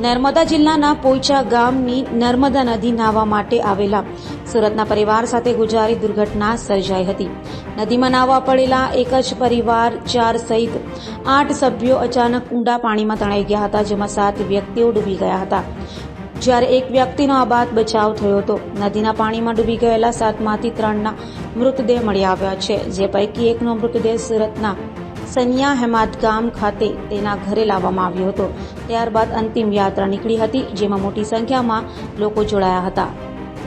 નર્મદા જિલ્લાના પોઈચા ગામની નર્મદા નદી નાહવા માટે આવેલા. સુરતના પરિવાર સાથે ગુજારી દુર્ઘટના સર્જાઈ હતી. નદીમાં નાહવા પડેલા એક જ પરિવાર, ચાર સહિત આઠ સભ્યો અચાનક ઊંડા પાણીમાં તણાઈ ગયા હતા, જેમાં સાત વ્યક્તિઓ ડૂબી ગયા હતા. જ્યારે એક વ્યક્તિનો આબાદ બચાવ થયો હતો. નદીના પાણીમાં ડૂબી ગયેલા સાતમાંથી ત્રણના મૃતદેહ મળી આવ્યા છે, જે પૈકી એકનો મૃતદેહ સુરતના સનિયા હેમાદ ગામ ખાતે તેના ઘરે લાવવામાં આવ્યો હતો. ત્યારબાદ અંતિમ યાત્રા નીકળી હતી, જેમાં મોટી સંખ્યામાં લોકો જોડાયા હતા.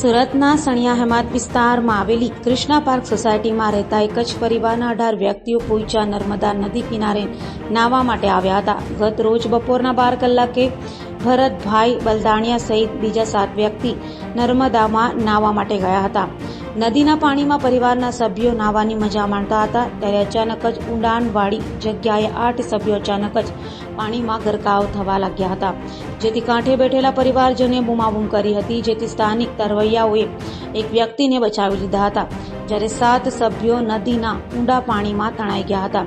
સુરતના સણિયા હેમાત વિસ્તારમાં આવેલી કૃષ્ણા પાર્ક સોસાયટીમાં રહેતા એક જ પરિવારના અઢાર વ્યક્તિઓ પોઈચા નર્મદા નદી કિનારે નાહવા માટે આવ્યા હતા. ગત રોજ બપોરના બાર કલાકે ભરતભાઈ બલદાણિયા સહિત બીજા સાત વ્યક્તિ નર્મદામાં નાહવા માટે ગયા હતા. નદીના પાણીમાં પરિવારના સભ્યો નાહવાની મજા માણતા હતા ત્યારે અચાનક જ ઊંડાણવાળી જગ્યાએ આઠ સભ્યો અચાનક જ પાણીમાં ગરકાવ થવા લાગ્યા હતા. જેથી કાંઠે બેઠેલા પરિવારજને બૂમાબૂમ કરી હતી, જેથી સ્થાનિક તરવૈયાઓએ એક વ્યક્તિને બચાવી લીધા હતા, જ્યારે સાત સભ્યો નદીના ઊંડા પાણીમાં તણાઈ ગયા હતા.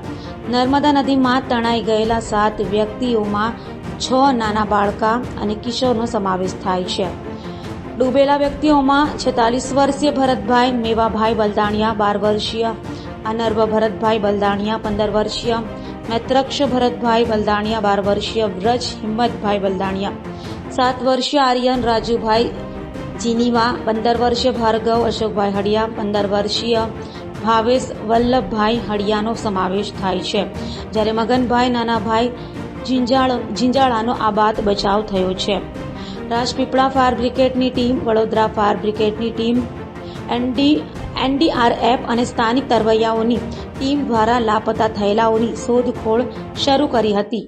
નર્મદા નદીમાં તણાઈ ગયેલા સાત વ્યક્તિઓમાં છ નાના બાળકા અને કિશોરનો સમાવેશ થાય છે. ડૂબેલા વ્યક્તિઓમાં છેતાલીસ વર્ષીય ભરતભાઈ મેવાભાઈ બલદાણિયા, બાર વર્ષીય અનર્વ ભરતભાઈ બલદાણિયા, પંદર વર્ષીય મૈત્રક્ષ ભરતભાઈ બલદાણિયા, બાર વર્ષીય વ્રજ હિંમતભાઈ બલદાણિયા, સાત વર્ષીય આર્યન રાજુભાઈ જીનીવા, પંદર વર્ષીય ભાર્ગવ અશોકભાઈ હડિયા, પંદર વર્ષીય ભાવેશ વલ્લભભાઈ હડિયાનો સમાવેશ થાય છે. જ્યારે મગનભાઈ, નાનાભાઈ, જિંજાળ, જિંજાળાનો આબાદ બચાવ થયો છે. રાજપીપળા ફાયર બ્રિગેડની ટીમ, વડોદરા ફાયર બ્રિગેડની ટીમ, એનડી, એનડીઆરએફ અને સ્થાનિક તરવૈયાઓની ટીમ દ્વારા લાપતા થયેલાઓની શોધખોળ શરૂ કરી હતી.